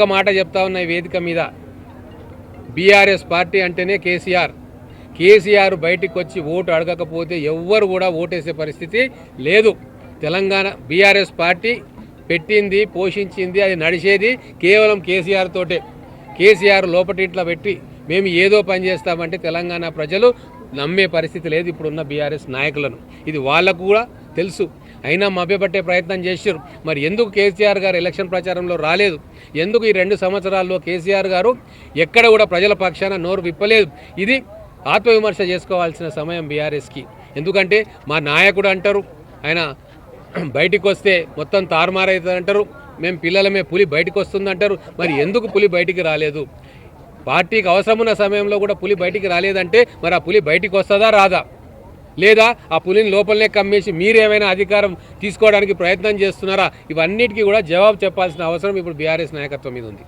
ఒక్క మాట చెప్తా ఉన్న ఈ వేదిక మీద. బీఆర్ఎస్ పార్టీ అంటేనే కేసీఆర్. కేసీఆర్ బయటికి వచ్చి ఓటు అడగకపోతే ఎవ్వరు కూడా ఓటేసే పరిస్థితి లేదు. తెలంగాణ బీఆర్ఎస్ పార్టీ పెట్టింది పోషించింది అది నడిచేది కేవలం కేసీఆర్ తోటే. కేసీఆర్ లోపటింట్లో పెట్టి మేము ఏదో పని చేస్తామంటే తెలంగాణ ప్రజలు నమ్మే పరిస్థితి లేదు ఇప్పుడున్న బీఆర్ఎస్ నాయకులను. ఇది వాళ్ళకు కూడా తెలుసు. అయినా మభ్యపట్టే ప్రయత్నం చేశారు మరి ఎందుకు కేసీఆర్ గారు ఎలక్షన్ ప్రచారంలో రాలేదు? ఎందుకు ఈ రెండు సంవత్సరాల్లో కేసీఆర్ గారు ఎక్కడ కూడా ప్రజల పక్షాన నోరు విప్పలేదు? ఇది ఆత్మవిమర్శ చేసుకోవాల్సిన సమయం బీఆర్ఎస్కి. ఎందుకంటే మా నాయకుడు అంటారు ఆయన బయటికి వస్తే మొత్తం తారుమారవుతుందంటారు అంటారు మేము పిల్లలమే పులి బయటకు వస్తుందంటారు మరి ఎందుకు పులి బయటికి రాలేదు? పార్టీకి అవసరమున్న సమయంలో కూడా పులి బయటికి రాలేదంటే మరి ఆ పులి బయటికి వస్తుందా రాదా? లేదా ఆ పులిని లోపలనే కమ్మేసి మీరేమైనా అధికారం తీసుకోవడానికి ప్రయత్నం చేస్తున్నారా? ఇవన్నిటికీ కూడా జవాబు చెప్పాల్సిన అవసరం ఇప్పుడు బీఆర్ఎస్ నాయకత్వం మీద ఉంది.